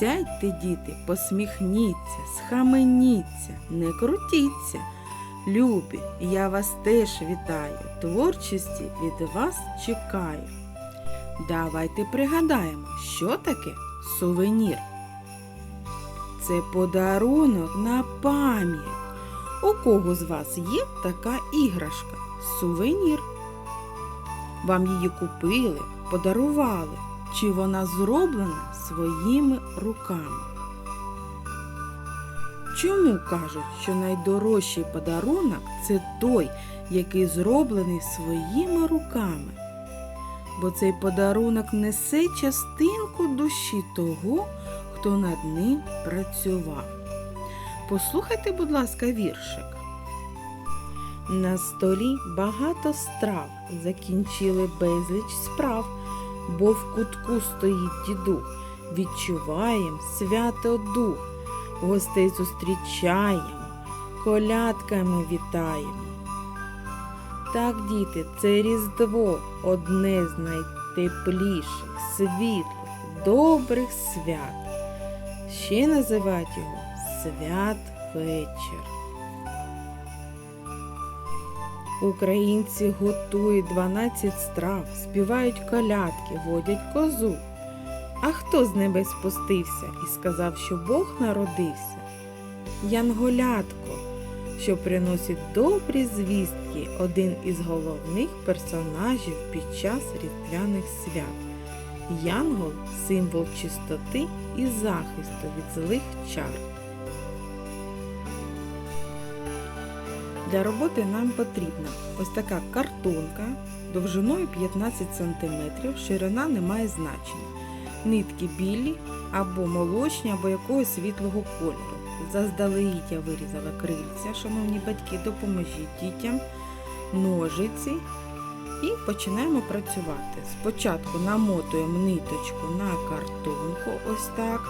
Сядьте, діти, посміхніться, схаменіться, не крутіться. Любі, я вас теж вітаю, творчості від вас чекаю. Давайте пригадаємо, що таке сувенір. Це подарунок на пам'ять. У кого з вас є така іграшка? Сувенір. Вам її купили, подарували, чи вона зроблена своїми руками? Чому кажуть, що найдорожчий подарунок це той, який зроблений своїми руками? Бо цей подарунок несе частинку душі того, хто над ним працював. Послухайте, будь ласка, віршик. На столі багато страв, закінчили безліч справ, бо в кутку стоїть дідух, відчуваєм свято дух, гостей зустрічаємо, колядками вітаємо. Так, діти, це Різдво одне з найтепліших, світлих, добрих свят. Ще називають його святвечір. Українці готують 12 страв, співають колядки, водять козу. А хто з небес спустився і сказав, що Бог народився? Янголятко, що приносить добрі звістки, один із головних персонажів під час різдвяних свят. Янгол символ чистоти і захисту від злих чар. Для роботи нам потрібна ось така картонка довжиною 15 см, ширина не має значення. Нитки білі або молочні, або якогось світлого кольору. Заздалегідь я вирізала крильця, шановні батьки, допоможіть дітям, ножиці і починаємо працювати. Спочатку намотуємо ниточку на картонку, ось так.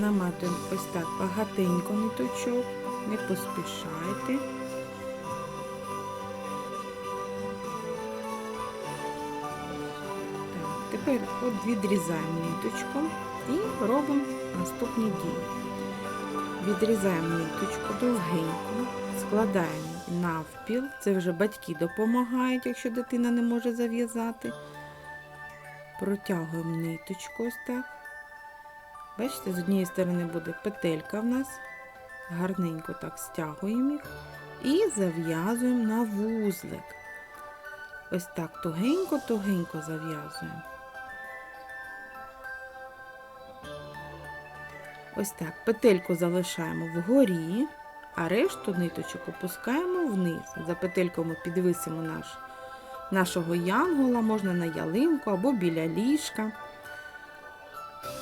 Наматуємо ось так багатенько ниточок, не поспішайте. Тепер от відрізаємо ниточку і робимо наступні дії. Відрізаємо ниточку довгенько, складаємо навпіл. Це вже батьки допомагають, якщо дитина не може зав'язати. Протягуємо ниточку ось так. Бачите, з однієї сторони буде петелька в нас. Гарненько так стягуємо їх і зав'язуємо на вузлик. Ось так тугенько-тугенько зав'язуємо. Ось так петельку залишаємо вгорі, а решту ниточок опускаємо вниз. За петельку ми підвисимо наш, нашого янгола, можна на ялинку або біля ліжка.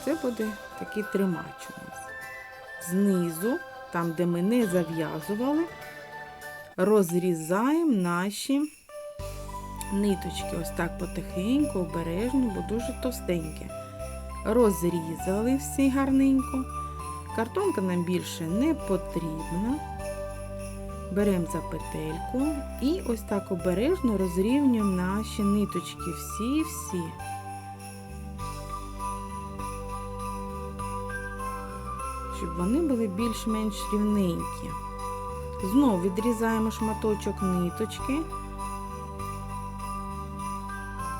Це буде такий тримач у нас. Знизу, там, де ми не зав'язували, розрізаємо наші ниточки. Ось так потихеньку, обережно, бо дуже товстеньке. Розрізали всі гарненько. Картонка нам більше не потрібна. Беремо за петельку і ось так обережно розрівнюємо наші ниточки. Всі-всі. Щоб вони були більш-менш рівненькі. Знову відрізаємо шматочок ниточки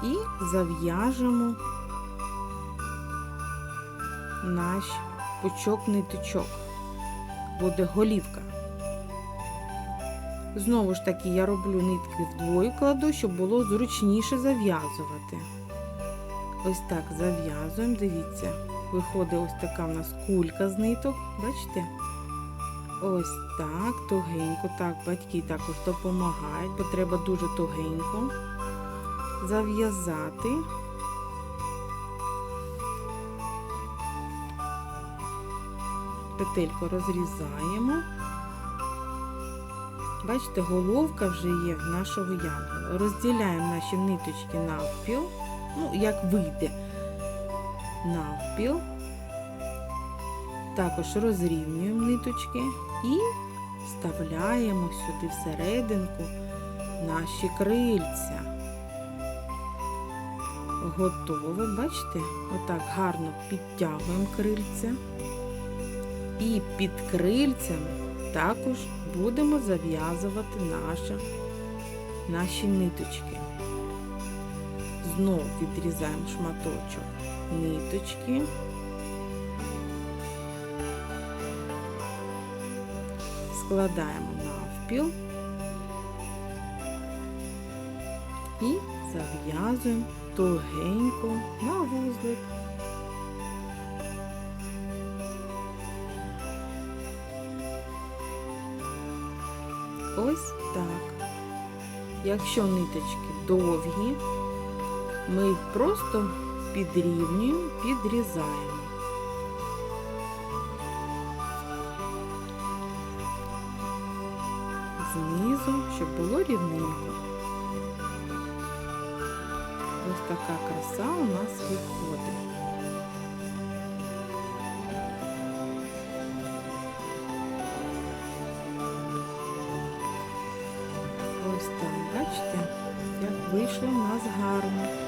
і зав'яжемо наш пучок ниточок. Буде голівка. Знову ж таки, я роблю нитки вдвоє кладу, щоб було зручніше зав'язувати. Ось так зав'язуємо, дивіться виходить ось така в нас кулька з ниток, бачите? Ось так, тугенько. Так, батьки також допомагають, бо треба дуже тугенько зав'язати. Петельку розрізаємо. Бачите, головка вже є в нашого янгола. Розділяємо наші ниточки навпіл, ну, як вийде навпіл. Також розрівнюємо ниточки і вставляємо сюди всерединку наші крильця. Готове, бачите? Отак гарно підтягуємо крильця. І під крильцями також будемо зав'язувати наші, ниточки. Знов відрізаємо шматочок ниточки. Складаємо навпіл і зав'язуємо тугенько на вузлик. Ось так. Якщо ниточки довгі, ми їх просто підрівнюємо, підрізаємо. Знизу, щоб було рівненько. Ось така краса у нас виходить. Ось так, бачите, як вийшло у нас гарно.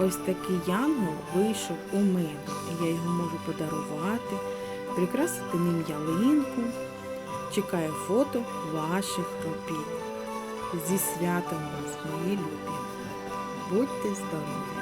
Ось такий янгол вийшов у мене. Я його можу подарувати, прикрасити ним ялинку. Чекаю фото ваших робіт. Зі святом вас, мої любі. Будьте здорові!